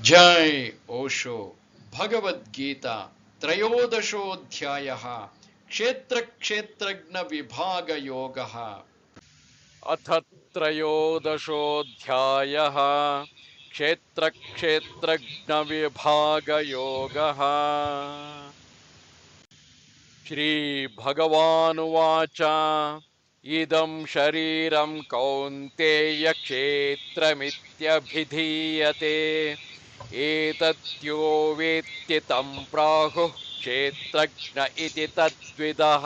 जय ओशो भगवद्गीता त्रयोदशोऽध्यायः क्षेत्रक्षेत्रज्ञविभागयोगः। अथ त्रयोदशोऽध्यायः क्षेत्रक्षेत्रज्ञविभागयोगः। श्रीभगवानुवाच इदं शरीरं कौन्तेयक्षेत्रमित्यभिधीयते। एतद्यो वेत्ति तं प्राहुः क्षेत्रज्ञ इति तद्विदः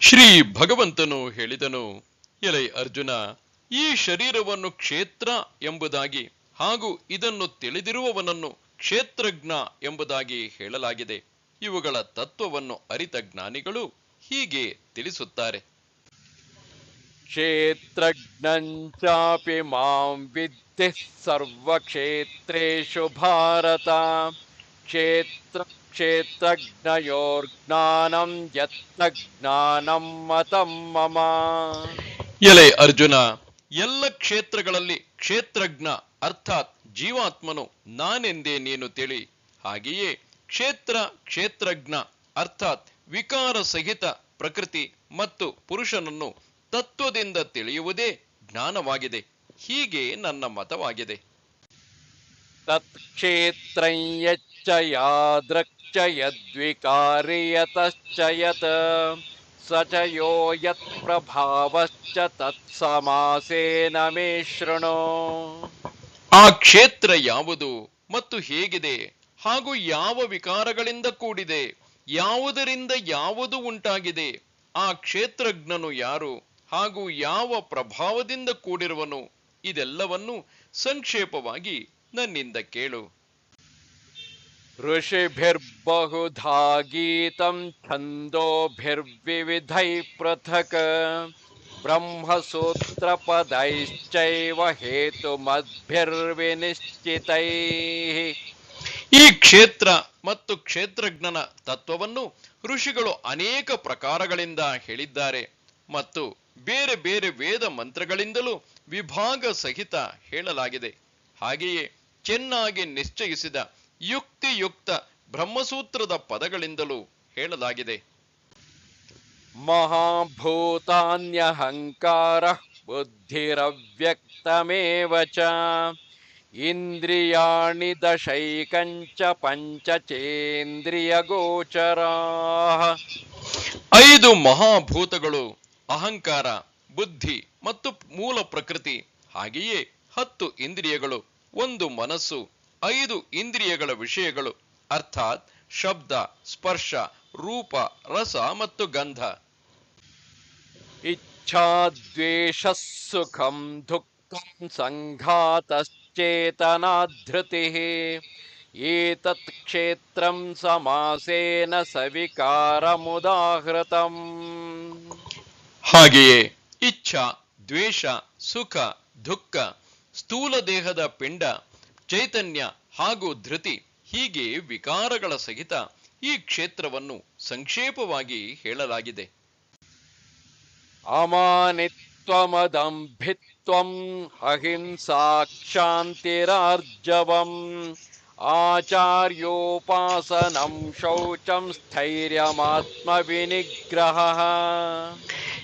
ಶ್ರೀ ಭಗವಂತನು ಹೇಳಿದನು ಎಲೈ ಅರ್ಜುನ ಈ ಶರೀರವನ್ನು ಕ್ಷೇತ್ರ ಎಂಬುದಾಗಿ ಹಾಗೂ ಇದನ್ನು ತಿಳಿದಿರುವವನನ್ನು ಕ್ಷೇತ್ರಜ್ಞ ಎಂಬುದಾಗಿ ಹೇಳಲಾಗಿದೆ ಇವುಗಳ ತತ್ವವನ್ನು ಅರಿತ ಜ್ಞಾನಿಗಳು ಹೀಗೆ ತಿಳಿಸುತ್ತಾರೆ क्षेत्रज्ञञ्चापि मां विद्धि सर्वक्षेत्रेषु भारत क्षेत्र क्षेत्रज्ञयोर्ज्ञानं यत्तज्ञानं मतं मम ಎಲೆ ಅರ್ಜುನ ಎಲ್ಲ ಕ್ಷೇತ್ರಗಳಲ್ಲಿ ಕ್ಷೇತ್ರಜ್ಞ ಅರ್ಥಾತ್ ಜೀವಾತ್ಮನು ನಾನೆಂದೇ ನೀನು ತಿಳಿ ಹಾಗೆಯೇ ಕ್ಷೇತ್ರ ಕ್ಷೇತ್ರಜ್ಞ ಅರ್ಥಾತ್ ವಿಕಾರ ಸಹಿತ ಪ್ರಕೃತಿ ಮತ್ತು ಪುರುಷನನ್ನು ತತ್ವದಿಂದ ತಿಳಿಯುವುದೇ ಜ್ಞಾನವಾಗಿದೆ. ಹೀಗೆ ನನ್ನ ಮತವಾಗಿದೆ. ತತ್ಕ್ಷೇತ್ರಯಚ್ಚ ಯಾದೃಕ್ಷ ಯದ್ವಿಕಾರಿಯತಶ್ಚ ಯತ್ ಪ್ರಭಾವಶ್ಚ ತತ್ಸಮಾಸೇನ ಮೇ ಆ ಕ್ಷೇತ್ರ ಯಾವುದು ಮತ್ತು ಹೇಗಿದೆ? ಹಾಗೂ ಯಾವ ವಿಕಾರಗಳಿಂದ ಕೂಡಿದೆ? ಯಾವುದರಿಂದ ಯಾವುದು ಉಂಟಾಗಿದೆ? ಆ ಕ್ಷೇತ್ರಜ್ಞನು ಯಾರು? ಹಾಗೂ ಯಾವ ಪ್ರಭಾವದಿಂದ ಕೂಡಿರುವನು ಇದೆಲ್ಲವನ್ನು ಸಂಕ್ಷೇಪವಾಗಿ ನನ್ನಿಂದ ಕೇಳು. ಋಷಿಭಿರ್ಬಹುಧಾ ಗೀತಂ ಛಂದೋಭಿರ್ವಿವಿಧೈ ಪೃಥಕ ಬ್ರಹ್ಮಸೂತ್ರ ಪದೈಶ್ಚೈವ ಹೇತುಮದ್ಭಿರ್ವಿನಿಶ್ಚಿತೈ. ಈ ಕ್ಷೇತ್ರ ಮತ್ತು ಕ್ಷೇತ್ರಜ್ಞನ ತತ್ವವನ್ನು ಋಷಿಗಳು ಅನೇಕ ಪ್ರಕಾರಗಳಿಂದ ಹೇಳಿದ್ದಾರೆ ಮತ್ತು ಬೇರೆ ಬೇರೆ ವೇದ ಮಂತ್ರಗಳಿಂದಲೂ ವಿಭಾಗ ಸಹಿತ ಹೇಳಲಾಗಿದೆ. ಹಾಗೆಯೇ ಚೆನ್ನಾಗಿ ನಿಶ್ಚಯಿಸಿದ ಯುಕ್ತಿಯುಕ್ತ ಬ್ರಹ್ಮಸೂತ್ರದ ಪದಗಳಿಂದಲೂ ಹೇಳಲಾಗಿದೆ. ಮಹಾಭೂತಾನ್ಯಹಂಕಾರ ಬುದ್ಧಿರವ್ಯಕ್ತಮೇವ ಚ. ಇಂದ್ರಿಯಾಣಿ ದಶೈಕಂಚ ಪಂಚಚೇಂದ್ರಿಯ ಗೋಚರ ಐದು ಮಹಾಭೂತಗಳು ಅಹಂಕಾರ, ಬುದ್ಧಿ ಮತ್ತು ಮೂಲ ಪ್ರಕೃತಿ, ಹಾಗೆಯೇ ಹತ್ತು ಇಂದ್ರಿಯಗಳು, ಒಂದು ಮನಸ್ಸು, ಐದು ಇಂದ್ರಿಯಗಳ ವಿಷಯಗಳು, ಅರ್ಥಾತ್ ಶಬ್ದ, ಸ್ಪರ್ಶ, ರೂಪ, ರಸ ಮತ್ತು ಗಂಧ. ಇಚ್ಛಾ ದ್ವೇಷ ಸುಖಂ ದುಃಖಂ ಸಂಘಾತಶ್ಚೇತನಾಧೃತಿ. ಏತತ್ ಕ್ಷೇತ್ರಂ ಸಮಾಸೇನ ಸವಿಕಾರಮುದಾಹೃತಂ. ಹಾಗೆಯೇ ಇಚ್ಛ ದ್ವೇಷ ಸುಖ ದುಃಖ ಸ್ಥೂಲ ದೇಹದ ಪಿಂಡ ಚೈತನ್ಯ ಹಾಗೂ ಧೃತಿ ಹೀಗೆ ವಿಕಾರಗಳ ಸಹಿತ ಈ ಕ್ಷೇತ್ರವನ್ನು ಸಂಕ್ಷೇಪವಾಗಿ ಹೇಳಲಾಗಿದೆ. ಅಮಾನಿತ್ವಮದಂಭಿತ್ವಂ ಅಹಿಂಸಾಕ್ಷಾಂತಿರಾರ್ಜವಂ ಆಚಾರ್ಯೋಪಾಸನಂ ಶೌಚಂ ಸ್ಥೈರ್ಯಮಾತ್ಮ ವಿನಿಗ್ರಹ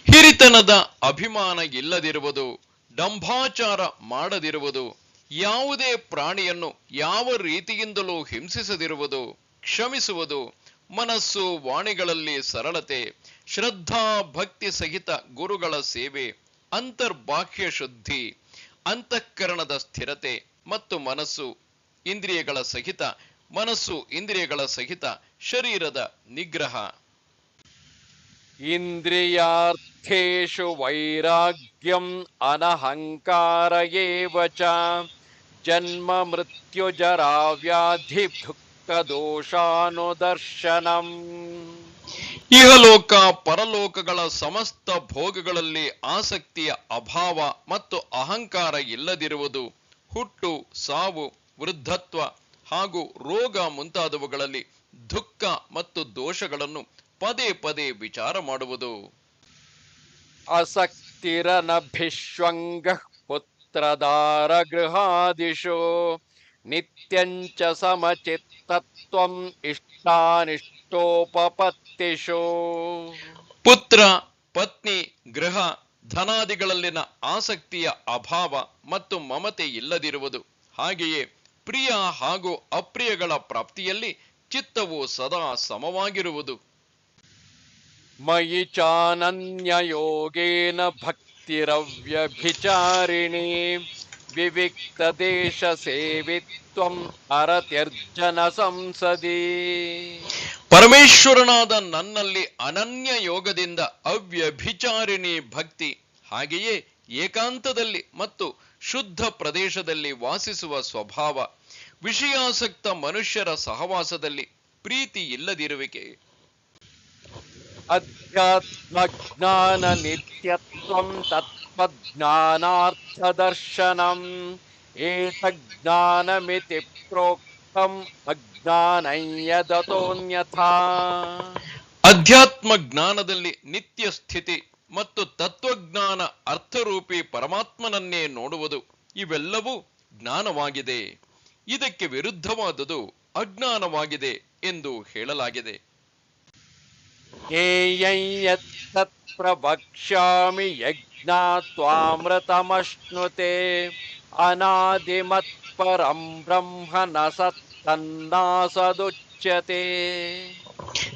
ಹಿರಿತನದ ಅಭಿಮಾನ ಇಲ್ಲದಿರುವುದು ಡಂಭಾಚಾರ ಮಾಡದಿರುವುದು, ಯಾವುದೇ ಪ್ರಾಣಿಯನ್ನು ಯಾವ ರೀತಿಯಿಂದಲೂ ಹಿಂಸಿಸದಿರುವುದು, ಕ್ಷಮಿಸುವುದು, ಮನಸ್ಸು ವಾಣಿಗಳಲ್ಲಿ ಸರಳತೆ, ಶ್ರದ್ಧಾ ಭಕ್ತಿ ಸಹಿತ ಗುರುಗಳ ಸೇವೆ, ಅಂತರ್ಬಾಹ್ಯ ಶುದ್ಧಿ, ಅಂತಃಕರಣದ ಸ್ಥಿರತೆ ಮತ್ತು ಮನಸ್ಸು ಇಂದ್ರಿಯಗಳ ಸಹಿತ, ಮನಸ್ಸು ಇಂದ್ರಿಯಗಳ ಸಹಿತ ಶರೀರದ ನಿಗ್ರಹ. इन्द्रियार्थेषु वैराग्यम् अनहङ्कार एव च जन्ममृत्युजराव्याधिभुक्तदोषानुदर्शनम् ಇಹಲೋಕ ಪರಲೋಕಗಳ ಸಮಸ್ತ ಭೋಗಗಳಲ್ಲಿ ಆಸಕ್ತಿಯ ಅಭಾವ ಮತ್ತು ಅಹಂಕಾರ ಇಲ್ಲದಿರುವುದು ಹುಟ್ಟು ಸಾವು ವೃದ್ಧತ್ವ ಹಾಗೂ ರೋಗ ಮುಂತಾದವುಗಳಲ್ಲಿ ದುಃಖ ಮತ್ತು ದೋಷಗಳನ್ನು ಪದೇ ಪದೇ ವಿಚಾರ ಮಾಡುವುದು. ಅಸಕ್ತಿರನಭಿಷ್ವಂಗ ಪುತ್ರದಾರ ಗೃಹಾದಿಶೋ ನಿತ್ಯಂಚ ಸಮಚಿತ್ತತ್ವಂ ಇಷ್ಟಾನಿಷ್ಟೋಪತ್ತಿಶೋ ಪುತ್ರ ಪತ್ನಿ ಗೃಹ ಧನಾದಿಗಳಲ್ಲಿನ ಆಸಕ್ತಿಯ ಅಭಾವ ಮತ್ತು ಮಮತೆ ಇಲ್ಲದಿರುವುದು. ಹಾಗೆಯೇ ಪ್ರಿಯ ಹಾಗೂ ಅಪ್ರಿಯಗಳ ಪ್ರಾಪ್ತಿಯಲ್ಲಿ ಚಿತ್ತವು ಸದಾ ಸಮವಾಗಿರುವುದು. ಮಯಿ ಚಾನನ್ಯಯೋಗೇನ ಭಕ್ತಿರವ್ಯಭಿಚಾರಿಣಿ ವಿವಿಕ್ತದೇಶ ಸೇವಿತ್ವಂ ಅರತ್ಯರ್ಜನ ಸಂಸದಿ ಪರಮೇಶ್ವರನಾದ ನನ್ನಲ್ಲಿ ಅನನ್ಯ ಯೋಗದಿಂದ ಅವ್ಯಭಿಚಾರಿಣಿ ಭಕ್ತಿ ಹಾಗೆಯೇ ಏಕಾಂತದಲ್ಲಿ ಮತ್ತು ಶುದ್ಧ ಪ್ರದೇಶದಲ್ಲಿ ವಾಸಿಸುವ ಸ್ವಭಾವ, ವಿಷಯಾಸಕ್ತ ಮನುಷ್ಯರ ಸಹವಾಸದಲ್ಲಿ ಪ್ರೀತಿ ಇಲ್ಲದಿರುವಿಕೆ ಅಧ್ಯಾತ್ಮಜ್ಞಾನ ನಿತ್ಯತ್ವಂ एतज्ज्ञानमिति प्रोक्तम् ಪ್ರೋಕ್ತಂ ಅಧ್ಯಾತ್ಮಜ್ಞಾನದಲ್ಲಿ ಅಧ್ಯಾತ್ಮ ಜ್ಞಾನದಲ್ಲಿ ನಿತ್ಯ ಸ್ಥಿತಿ ಮತ್ತು ತತ್ವಜ್ಞಾನ ಅರ್ಥರೂಪಿ ಪರಮಾತ್ಮನನ್ನೇ ನೋಡುವುದು ಇವೆಲ್ಲವೂ ಜ್ಞಾನವಾಗಿದೆ. ಇದಕ್ಕೆ ವಿರುದ್ಧವಾದುದು ಅಜ್ಞಾನವಾಗಿದೆ ಎಂದು ಹೇಳಲಾಗಿದೆ. ಪ್ರವಕ್ಷ್ಯಾಮಿ ಯಜ್ಞಾತ್ವಾಮೃತಮಶ್ನುತೆ ಅನಾದಿಮತ್ಪರಂ ಬ್ರಹ್ಮ ಸತ್ತನ್ನಾಸದುಚ್ಯತೆ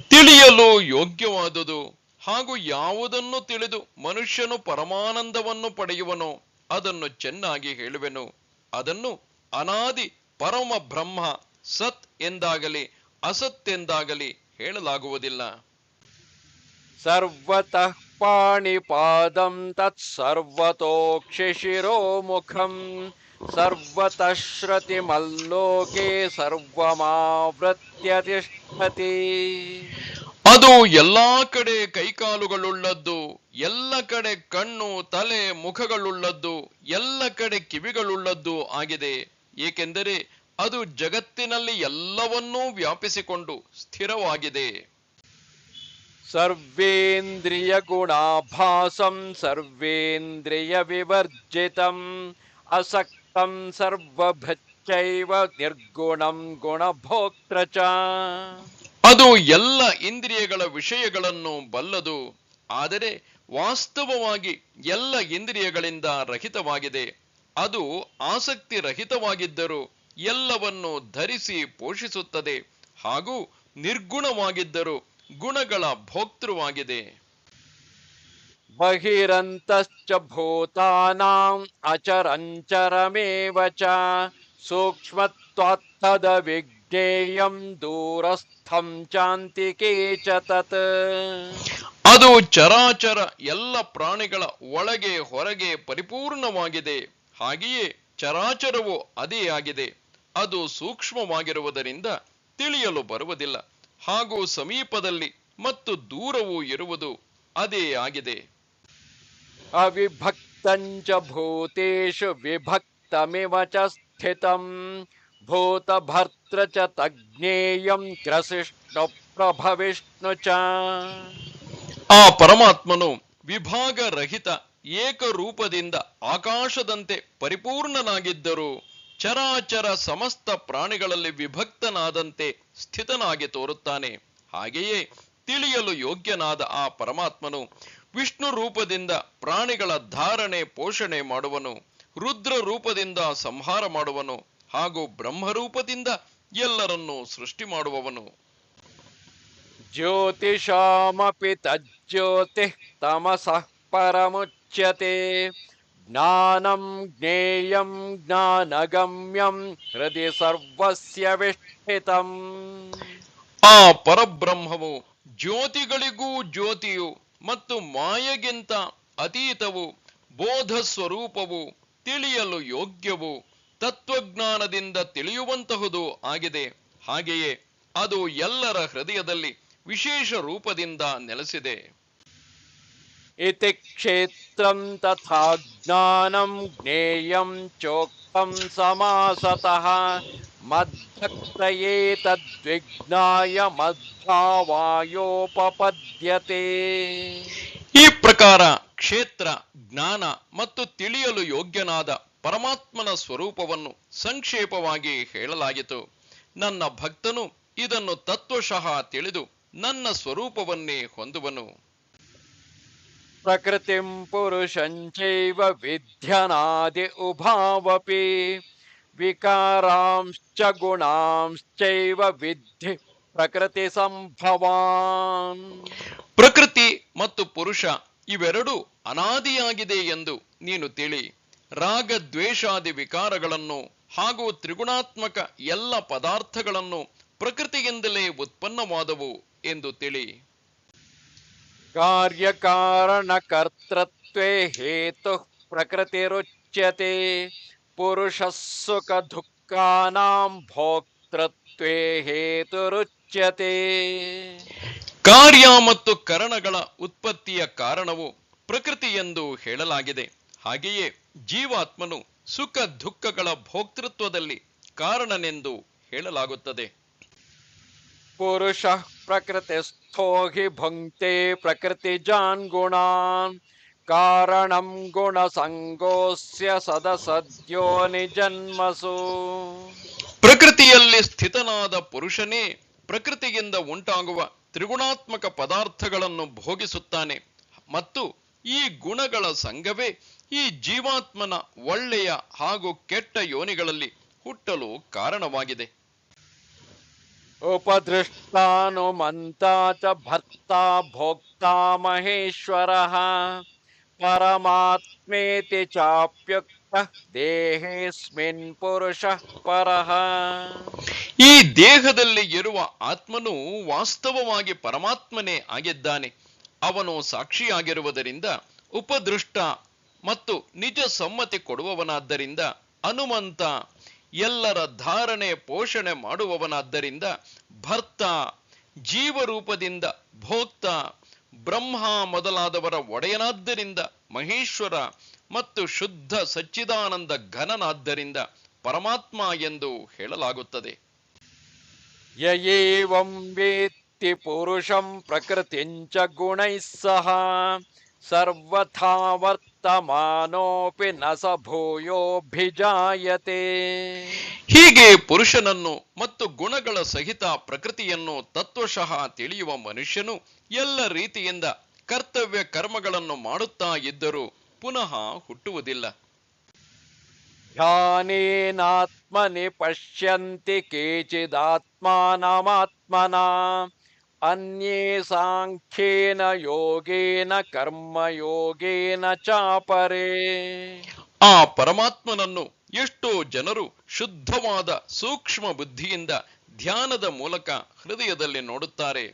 ತಿಳಿಯಲು ಯೋಗ್ಯವಾದುದು ಹಾಗೂ ಯಾವುದನ್ನು ತಿಳಿದು ಮನುಷ್ಯನು ಪರಮಾನಂದವನ್ನು ಪಡೆಯುವನು ಅದನ್ನು ಚೆನ್ನಾಗಿ ಹೇಳುವೆನು. ಅದನ್ನು ಅನಾದಿ ಪರಮ ಬ್ರಹ್ಮ ಸತ್ ಎಂದಾಗಲಿ ಅಸತ್ ಎಂದಾಗಲಿ ಹೇಳಲಾಗುವುದಿಲ್ಲ. ಪಾಣಿಪಾದಂ ತತ್ ಸರ್ವತೋಕ್ಷಿಶಿರೋಮುಖಂ ಸರ್ವತಃ ಶ್ರತಿಮಲ್ಲೋಕೆ ಸರ್ವಮಾವೃತ್ಯ ಅದು ಎಲ್ಲಾ ಕಡೆ ಕೈಕಾಲುಗಳುಳ್ಳದ್ದು, ಎಲ್ಲ ಕಡೆ ಕಣ್ಣು, ತಲೆ, ಮುಖಗಳುಳ್ಳದ್ದು, ಎಲ್ಲ ಕಡೆ ಕಿವಿಗಳುಳ್ಳದ್ದು ಆಗಿದೆ. ಏಕೆಂದರೆ ಅದು ಜಗತ್ತಿನಲ್ಲಿ ಎಲ್ಲವನ್ನೂ ವ್ಯಾಪಿಸಿಕೊಂಡು ಸ್ಥಿರವಾಗಿದೆ. ಸರ್ವೇಂದ್ರಿಯ ಗುಣಾಭಾಸಂ ಸರ್ವೇಂದ್ರಿಯ ವಿವರ್ಜಿತಂ ಅಸಕ್ತಂ ಸರ್ವಭಚ್ಚೈವ ನಿರ್ಗುಣಂ ಗುಣಭೋಕ್ತ್ರಚ ಅದು ಎಲ್ಲ ಇಂದ್ರಿಯಗಳ ವಿಷಯಗಳನ್ನು ಬಲ್ಲದು, ಆದರೆ ವಾಸ್ತವವಾಗಿ ಎಲ್ಲ ಇಂದ್ರಿಯಗಳಿಂದ ರಹಿತವಾಗಿದೆ. ಅದು ಆಸಕ್ತಿ ರಹಿತವಾಗಿದ್ದರೂ ಎಲ್ಲವನ್ನು ಧರಿಸಿ ಪೋಷಿಸುತ್ತದೆ ಹಾಗೂ ನಿರ್ಗುಣವಾಗಿದ್ದರೂ ಗುಣಗಳ ಭೋಕ್ತೃವಾಗಿದೆ. ಬಹಿರಂತಶ್ಚ ಭೂತಾನಾಂ ಅಚರಂಚರಮೇವ ಚ ಸೂಕ್ಷ್ಮತ್ವಾತ್ತದ ವಿಜ್ಞೇಯಂ ದೂರಸ್ಥಂ ಚಾಂತಿಕೆ ಚ ತತ್. ಅದು ಚರಾಚರ ಎಲ್ಲ ಪ್ರಾಣಿಗಳ ಒಳಗೆ ಹೊರಗೆ ಪರಿಪೂರ್ಣವಾಗಿದೆ. ಹಾಗೆಯೇ ಚರಾಚರವು ಅದೇ ಆಗಿದೆ. ಅದು ಸೂಕ್ಷ್ಮವಾಗಿರುವುದರಿಂದ ತಿಳಿಯಲು ಬರುವುದಿಲ್ಲ. ಹಾಗೂ ಸಮೀಪದಲ್ಲಿ ಮತ್ತು ದೂರವೂ ಇರುವುದು ಅದೇ ಆಗಿದೆ. ಅವಿಭಕ್ತಂಚ ಭೂತೇಶು ವಿಭಕ್ತಮಿವ ಚ ಸ್ಥಿತಂ ಭೂತಭರ್ತ್ರ ಚ ತಜ್ಞೇಯಂ ಗ್ರಸಿಷ್ಣು ಪ್ರಭವಿಷ್ಣು ಚ. ಆ ಪರಮಾತ್ಮನು ವಿಭಾಗ ರಹಿತ ಏಕರೂಪದಿಂದ ಆಕಾಶದಂತೆ ಪರಿಪೂರ್ಣನಾಗಿದ್ದರೂ ಚರಾಚರ ಸಮಸ್ತ ಪ್ರಾಣಿಗಳಲ್ಲಿ ವಿಭಕ್ತನಾದಂತೆ ಸ್ಥಿತನಾಗಿ ತೋರುತ್ತಾನೆ. ಹಾಗೆಯೇ ತಿಳಿಯಲು ಯೋಗ್ಯನಾದ ಆ ಪರಮಾತ್ಮನು ವಿಷ್ಣು ರೂಪದಿಂದ ಪ್ರಾಣಿಗಳ ಧಾರಣೆ, ಪೋಷಣೆ ಮಾಡುವನು, ರುದ್ರ ರೂಪದಿಂದ ಸಂಹಾರ ಮಾಡುವನು ಹಾಗೂ ಬ್ರಹ್ಮರೂಪದಿಂದ ಎಲ್ಲರನ್ನೂ ಸೃಷ್ಟಿ ಮಾಡುವವನು. ಜ್ಯೋತಿಷಾಮಪಿ ತಜ್ಜ್ಯೋತಿ ತಮಸ ಪರಮುಚ್ಯತೆ. ಜ್ಞಾನಂ ಜ್ಞೇಯಂ ಜ್ಞಾನಗಮ್ಯಂ ಹೃದಯ ಸರ್ವಸ್ಯ ವಿಷ್ಠಿತಂ ಆ ಪರಬ್ರಹ್ಮವು ಜ್ಯೋತಿಗಳಿಗೂ ಜ್ಯೋತಿಯು ಮತ್ತು ಮಾಯೆಗಿಂತ ಅತೀತವು ಬೋಧ ಸ್ವರೂಪವು ತಿಳಿಯಲು ಯೋಗ್ಯವು, ತತ್ವಜ್ಞಾನದಿಂದ ತಿಳಿಯುವಂತಹುದು ಆಗಿದೆ. ಹಾಗೆಯೇ ಅದು ಎಲ್ಲರ ಹೃದಯದಲ್ಲಿ ವಿಶೇಷ ರೂಪದಿಂದ ನೆಲೆಸಿದೆ. ಇತಿ ಕ್ಷೇತ್ರಂ ತಥಾ ಜ್ಞಾನಂ ಜ್ಞೇಯಂ ಚೋಕ್ತಂ ಸಮಾಸತಃ ಮದ್ಭಕ್ತಯೇ ತದ್ವಿಜ್ಞಾಯ ಮದ್ಭಾವಾಯೋಪಪದ್ಯತೆ ಈ ಪ್ರಕಾರ ಕ್ಷೇತ್ರ, ಜ್ಞಾನ ಮತ್ತು ತಿಳಿಯಲು ಯೋಗ್ಯನಾದ ಪರಮಾತ್ಮನ ಸ್ವರೂಪವನ್ನು ಸಂಕ್ಷೇಪವಾಗಿ ಹೇಳಲಾಯಿತು. ನನ್ನ ಭಕ್ತನು ಇದನ್ನು ತತ್ವಶಃ ತಿಳಿದು ನನ್ನ ಸ್ವರೂಪವನ್ನೇ ಹೊಂದುವನು. ಪ್ರಕೃತಿಂ ಪುರುಷಂಚೈವ ವಿಧ್ಯನಾದಿ ಉಭಾವಪಿ ವಿಕಾರಾಂಶ್ಚ ಗುಣಾಂಶ್ಚೈವ ವಿಧಿ ಪ್ರಕೃತಿ ಸಂಭವಾನ್ ಪ್ರಕೃತಿ ಮತ್ತು ಪುರುಷ ಇವೆರಡೂ ಅನಾದಿಯಾಗಿದೆ ಎಂದು ನೀನು ತಿಳಿ. ರಾಗ ದ್ವೇಷಾದಿ ವಿಕಾರಗಳನ್ನು ಹಾಗೂ ತ್ರಿಗುಣಾತ್ಮಕ ಎಲ್ಲ ಪದಾರ್ಥಗಳನ್ನು ಪ್ರಕೃತಿಯಿಂದಲೇ ಉತ್ಪನ್ನವಾದವು ಎಂದು ತಿಳಿ. ಕಾರ್ಯಕಾರಣಕರ್ತೃತ್ವೇ ಹೇತು ಪ್ರಕೃತಿರುಚ್ಯತೆ ಪುರುಷ ಸುಖ ದುಃಖಾನಾಂ ಭೋಕ್ತೃತ್ವೇ ಹೇತುರುಚ್ಯತೆ. ಕಾರ್ಯ ಮತ್ತು ಕರಣಗಳ ಉತ್ಪತ್ತಿಯ ಕಾರಣವು ಪ್ರಕೃತಿ ಎಂದು ಹೇಳಲಾಗಿದೆ. ಹಾಗೆಯೇ ಜೀವಾತ್ಮನು ಸುಖ ದುಃಖಗಳ ಭೋಕ್ತೃತ್ವದಲ್ಲಿ ಕಾರಣನೆಂದು ಹೇಳಲಾಗುತ್ತದೆ. ಪುರುಷ ಪ್ರಕೃತಿಸ್ಥೋ ಹಿ ಪ್ರಕೃತಿ ಜಾನ್ ಗುಣಾನ್ ಕಾರಣಂ ಗುಣಸಂಗೋಸ್ಯ ಸದಸದ್ಯೋ ನಿಜನ್ಮಸು. ಪ್ರಕೃತಿಯಲ್ಲಿ ಸ್ಥಿತನಾದ ಪುರುಷನೇ ಪ್ರಕೃತಿಯಿಂದ ಉಂಟಾಗುವ ತ್ರಿಗುಣಾತ್ಮಕ ಪದಾರ್ಥಗಳನ್ನು ಭೋಗಿಸುತ್ತಾನೆ. ಮತ್ತು ಈ ಗುಣಗಳ ಸಂಘವೇ ಈ ಜೀವಾತ್ಮನ ಒಳ್ಳೆಯ ಹಾಗೂ ಕೆಟ್ಟ ಯೋನಿಗಳಲ್ಲಿ ಹುಟ್ಟಲು ಕಾರಣವಾಗಿದೆ. उपदृष्टानुमन्ता च भर्ता भोक्ता महेश्वरः परमात्मेति चाप्युक्तः देहेऽस्मिन् पुरुषः परः ಈ ದೇಹದಲ್ಲಿ ಇರುವ ಆತ್ಮನು ವಾಸ್ತವವಾಗಿ ಪರಮಾತ್ಮನೇ ಆಗಿದ್ದಾನೆ ಅವನು ಸಾಕ್ಷಿಯಾಗಿರುವುದರಿಂದ ಉಪದೃಷ್ಟ ಮತ್ತು ನಿಜ ಸಮ್ಮತಿ ಕೊಡುವವನಾದ್ದರಿಂದ ಹನುಮಂತ ಎಲ್ಲರ ಧಾರಣೆ ಪೋಷಣೆ ಮಾಡುವವನಾದ್ದರಿಂದ ಭರ್ತ, ಜೀವರೂಪದಿಂದ ಭೋಕ್ತ, ಬ್ರಹ್ಮ ಮೊದಲಾದವರ ಒಡೆಯನಾದ್ದರಿಂದ ಮಹೇಶ್ವರ ಮತ್ತು ಶುದ್ಧ ಸಚ್ಚಿದಾನಂದ ಘನನಾದ್ದರಿಂದ ಪರಮಾತ್ಮ ಎಂದು ಹೇಳಲಾಗುತ್ತದೆ. ಯಯೇವಂ ವೇತ್ತಿ ಪುರುಷಂ ಪ್ರಕೃತಿಂಚ ಗುಣೈಃ ಸಹ ಸರ್ವಥಾವರ್ತ ವರ್ತಮಾನೋಪಿ ನ ಹೀಗೆ ಪುರುಷನನ್ನು ಮತ್ತು ಗುಣಗಳ ಸಹಿತ ಪ್ರಕೃತಿಯನ್ನು ತತ್ವಶಃ ತಿಳಿಯುವ ಮನುಷ್ಯನು ಎಲ್ಲ ರೀತಿಯಿಂದ ಕರ್ತವ್ಯ ಕರ್ಮಗಳನ್ನು ಮಾಡುತ್ತಾ ಇದ್ದರೂ ಪುನಃ ಹುಟ್ಟುವುದಿಲ್ಲ. ಧ್ಯಾನೇನಾತ್ಮನಿ ಪಶ್ಯಂತಿ ಕೇಚಿದಾತ್ಮಾನಮಾತ್ಮನ. अन्ये साङ्ख्येन योगेन कर्मयोगेन चापरे ಆ ಪರಮಾತ್ಮನನ್ನು ಎಷ್ಟೋ ಜನರು ಶುದ್ಧವಾದ ಸೂಕ್ಷ್ಮ ಬುದ್ಧಿಯಿಂದ ಧ್ಯಾನದ ಮೂಲಕ ಹೃದಯದಲ್ಲಿ ನೋಡುತ್ತಾರೆ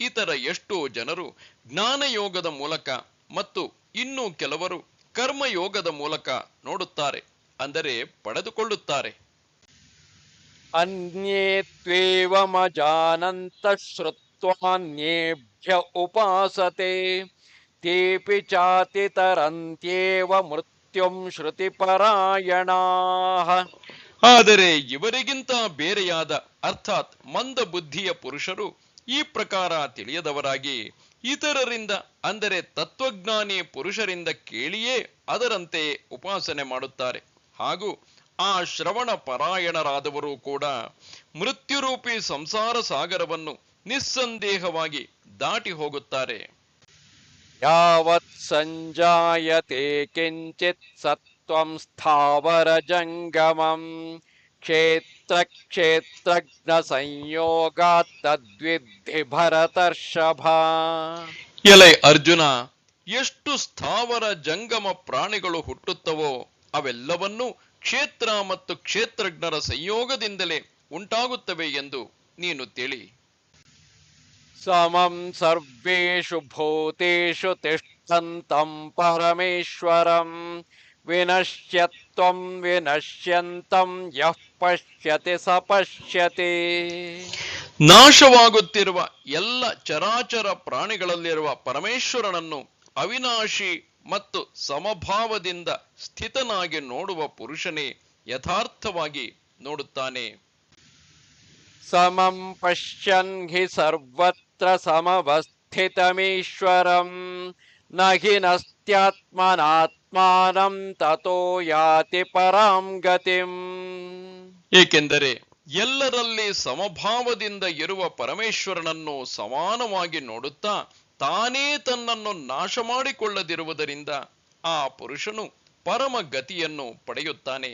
ಇತರ ಎಷ್ಟೋ ಜನರು ಜ್ಞಾನಯೋಗದ ಮೂಲಕ ಮತ್ತು ಇನ್ನು ಕೆಲವರು ಕರ್ಮಯೋಗದ ಮೂಲಕ ನೋಡುತ್ತಾರೆ ಅಂದರೆ ಪಡೆದುಕೊಳ್ಳುತ್ತಾರೆ अन्ये त्वेवमजानन्तः श्रुत्वान्येभ्य उपासते तेऽपि चातितरन्त्येव मृत्युं श्रुतिपरायणाः ಆದರೆ ಇವರಿಗಿಂತ ಬೇರೆಯಾದ ಅರ್ಥಾತ್ ಮಂದ ಬುದ್ಧಿಯ ಪುರುಷರು ಈ ಪ್ರಕಾರ ತಿಳಿಯದವರಾಗಿ ಇತರರಿಂದ ಅಂದರೆ ತತ್ವಜ್ಞಾನಿ ಪುರುಷರಿಂದ ಕೇಳಿಯೇ ಅದರಂತೆ ಉಪಾಸನೆ ಮಾಡುತ್ತಾರೆ ಹಾಗೂ ಆ ಶ್ರವಣ ಪರಾಯಣರಾದವರು ಕೂಡ ಮೃತ್ಯುರೂಪಿ ಸಂಸಾರ ಸಾಗರವನ್ನು ನಿಸ್ಸಂದೇಹವಾಗಿ ದಾಟಿ ಹೋಗುತ್ತಾರೆ. ಯಾವತ್ ಸಂಜಾಯತೆ ಕಿಂಚಿತ್ ಸತ್ವಂ ಸ್ಥಾವರ ಜಂಗಮಂ ಕ್ಷೇತ್ರ ಕ್ಷೇತ್ರಜ್ಞ ಸಂಯೋಗ ತದ್ವಿಧಿ ಭರತರ್ಷಭ. ಎಲೆ ಅರ್ಜುನ ಎಷ್ಟು ಸ್ಥಾವರ ಜಂಗಮ ಪ್ರಾಣಿಗಳು ಹುಟ್ಟುತ್ತವೋ ಅವೆಲ್ಲವನ್ನೂ ಕ್ಷೇತ್ರ ಮತ್ತು ಕ್ಷೇತ್ರಜ್ಞರ ಸಂಯೋಗದಿಂದಲೇ ಉಂಟಾಗುತ್ತವೆ ಎಂದು ನೀನು ತಿಳಿ. समं सर्वेषु भूतेषु तिष्ठन्तं परमेश्वरं विनश्यत्वं विनश्यन्तं यः पश्यति स पश्यति ನಾಶವಾಗುತ್ತಿರುವ ಎಲ್ಲ ಚರಾಚರ ಪ್ರಾಣಿಗಳಲ್ಲಿರುವ ಪರಮೇಶ್ವರನನ್ನು ಅವಿನಾಶಿ ಮತ್ತು ಸಮಭಾವದಿಂದ ಸ್ಥಿತನಾಗಿ ನೋಡುವ ಪುರುಷನೇ ಯಥಾರ್ಥವಾಗಿ ನೋಡುತ್ತಾನೆ समं पश्यन् हि सर्वत्र समवस्थितमीश्वरं न हि नस्त्यात्मनात्मानं ತಥಾತ್ಮಾನಂ ತಥೋ ಯಾತಿ ಪರಾಂ ಗತಿಂ ಏಕೆಂದರೆ ಎಲ್ಲರಲ್ಲಿ ಸಮಭಾವದಿಂದ ಇರುವ ಪರಮೇಶ್ವರನನ್ನು ಸಮಾನವಾಗಿ ನೋಡುತ್ತಾ ತಾನೇ ತನ್ನನ್ನು ನಾಶ ಮಾಡಿಕೊಳ್ಳದಿರುವುದರಿಂದ ಆ ಪುರುಷನು ಪರಮ ಗತಿಯನ್ನು ಪಡೆಯುತ್ತಾನೆ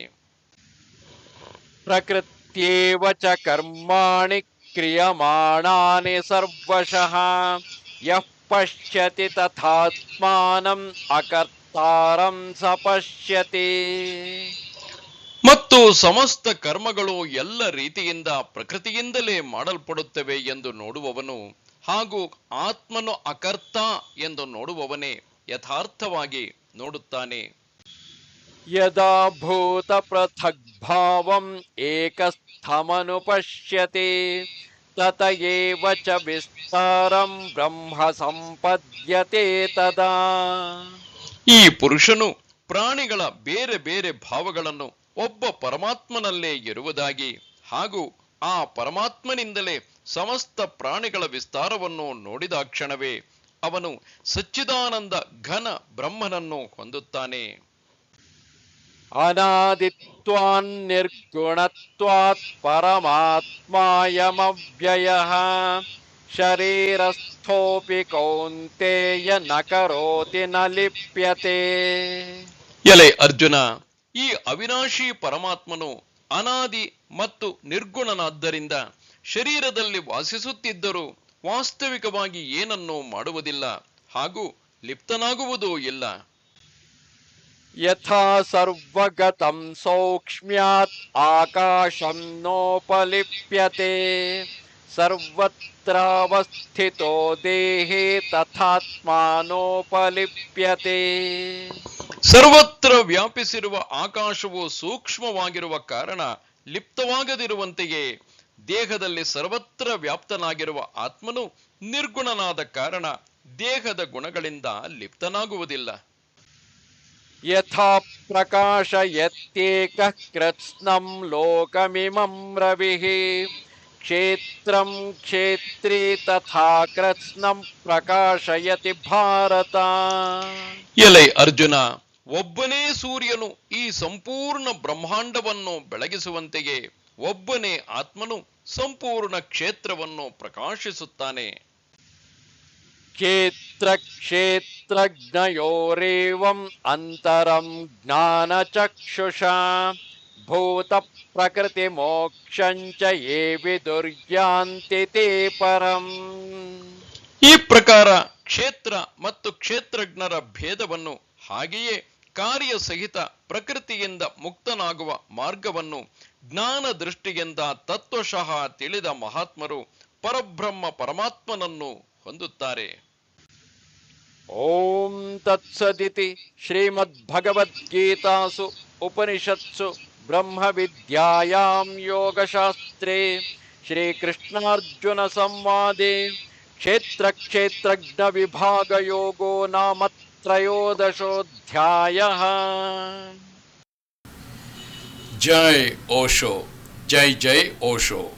ಪ್ರಕೃತ್ಯೇವ ಚ ಕರ್ಮಾಣಿ ಕ್ರಿಯಮಾಣಾನಿ ಸರ್ವಶಃ ಯಃ ಪಶ್ಯತಿ ತಥಾತ್ಮಾನಂ ಅಕರ್ತಾರಂ ಸ ಪಶ್ಯತಿ ಮತ್ತು ಸಮಸ್ತ ಕರ್ಮಗಳು ಎಲ್ಲ ರೀತಿಯಿಂದ ಪ್ರಕೃತಿಯಿಂದಲೇ ಮಾಡಲ್ಪಡುತ್ತವೆ ಎಂದು ನೋಡುವವನು ಹಾಗೂ ಆತ್ಮನು ಅಕರ್ತ ಎಂದು ನೋಡುವವನೇ ಯಥಾರ್ಥವಾಗಿ ನೋಡುತ್ತಾನೆ. ಯದಾ ಭೂತ ಪೃಥಗ್ಭಾವಂ ಏಕಸ್ಥಮನುಪಶ್ಯತಿ ತತ ತತಯೇವ ಚ ವಿಸ್ತಾರಂ ಬ್ರಹ್ಮ ಸಂಪದ್ಯತೆ ತದಾ ಈ ಪುರುಷನು ಪ್ರಾಣಿಗಳ ಬೇರೆ ಬೇರೆ ಭಾವಗಳನ್ನು ಒಬ್ಬ ಪರಮಾತ್ಮನಲ್ಲೇ ಇರುವುದಾಗಿ ಹಾಗೂ ಆ ಪರಮಾತ್ಮನಿಂದಲೇ ಸಮಸ್ತ ಪ್ರಾಣಿಗಳ ವಿಸ್ತಾರವನ್ನು ನೋಡಿದ ಕ್ಷಣವೇ ಅವನು ಸಚ್ಚಿದಾನಂದ ಘನ ಬ್ರಹ್ಮನನ್ನು ಹೊಂದುತ್ತಾನೆ. ಅನಾದಿತ್ವಾನ್ ನಿರ್ಗುಣತ್ವಾತ್ शरीरस्थोऽपि ಕೌಂತೆಯ ನ ಕರೋತಿ ನ ಲಿಪ್ಯತೆ ಎಲೆ ಅರ್ಜುನ ಈ ಅವಿನಾಶಿ ಪರಮಾತ್ಮನು ಅನಾದಿ ಮತ್ತು ನಿರ್ಗುಣನಾದ್ದರಿಂದ ಶರೀರದಲ್ಲಿ ವಾಸಿಸುತ್ತಿದ್ದರೂ ವಾಸ್ತವಿಕವಾಗಿ ಏನನ್ನೂ ಮಾಡುವುದಿಲ್ಲ ಹಾಗೂ ಲಿಪ್ತನಾಗುವುದೂ ಇಲ್ಲ. ಯಥಾ ಸರ್ವಗತಂ ಸೌಕ್ಷ್ಮ್ಯಾತ್ ಆಕಾಶಂ ನೋಪಲಿಪ್ಯತೆ ಸರ್ವತ್ರಾವಸ್ಥಿತೋ ದೇಹೇ ತಥಾತ್ಮಾನೋಪಲಿಪ್ಯತೆ ಸರ್ವತ್ರ ವ್ಯಾಪಿಸಿರುವ ಆಕಾಶವು ಸೂಕ್ಷ್ಮವಾಗಿರುವ ಕಾರಣ ಲಿಪ್ತವಾಗದಿರುವಂತೆಯೇ। ದೇಹದಲ್ಲಿ ಸರ್ವತ್ರ ವ್ಯಾಪ್ತನಾಗಿರುವ ಆತ್ಮನು ನಿರ್ಗುಣನಾದ ಕಾರಣ ದೇಹದ ಗುಣಗಳಿಂದ ಲಿಪ್ತನಾಗುವುದಿಲ್ಲ। ಯಥಾ ಪ್ರಕಾಶಯತ್ಯೇಕ ಕೃತ್ಸ್ನಂ ಲೋಕಮಿಮಂ ರವಿಃ ಕ್ಷೇತ್ರಂ ಕ್ಷೇತ್ರೀ ತಥಾ ಪ್ರಕಾಶಯತಿ ಭಾರತ ಎಲೈ ಅರ್ಜುನ ಒಬ್ಬನೇ ಸೂರ್ಯನು ಈ ಸಂಪೂರ್ಣ ಬ್ರಹ್ಮಾಂಡವನ್ನು ಬೆಳಗಿಸುವಂತೆಯೇ ಒಬ್ಬನೇ ಆತ್ಮನು ಸಂಪೂರ್ಣ ಕ್ಷೇತ್ರವನ್ನು ಪ್ರಕಾಶಿಸುತ್ತಾನೆ. ಕ್ಷೇತ್ರ ಕ್ಷೇತ್ರಜ್ಞಯೋರೇವಂ ಅಂತರಂ ಜ್ಞಾನಚಕ್ಷುಷಾ. ಭೂತ ಪ್ರಕೃತಿ ಮೋಕ್ಷಂಚ ಯೇ ವಿದುರ್ಯಾಂತಿ ತೇ ಪರಂ. ಈ ಪ್ರಕಾರ ಕ್ಷೇತ್ರ ಮತ್ತು ಕ್ಷೇತ್ರಜ್ಞರ ಭೇದವನ್ನು ಹಾಗೆಯೇ ಕಾರ್ಯ ಸಹಿತ ಪ್ರಕೃತಿಯಿಂದ ಮುಕ್ತನಾಗುವ ಮಾರ್ಗವನ್ನು ಜ್ಞಾನ ದೃಷ್ಟಿಯಿಂದ ತತ್ವಶಃ ತಿಳಿದ ಮಹಾತ್ಮರು ಪರಬ್ರಹ್ಮ ಪರಮಾತ್ಮನನ್ನು ಹೊಂದುತ್ತಾರೆ. ओम तत्सदिति श्रीमद्भगवद्गीतासु उपनिषत्सु ब्रह्म ब्रह्मविद्यायां योगशास्त्रे श्रीकृष्णार्जुनसंवादे क्षेत्रक्षेत्रज्ञविभागयोगो नाम त्रयोदशोऽध्यायः। जय ओशो, जय जय ओशो।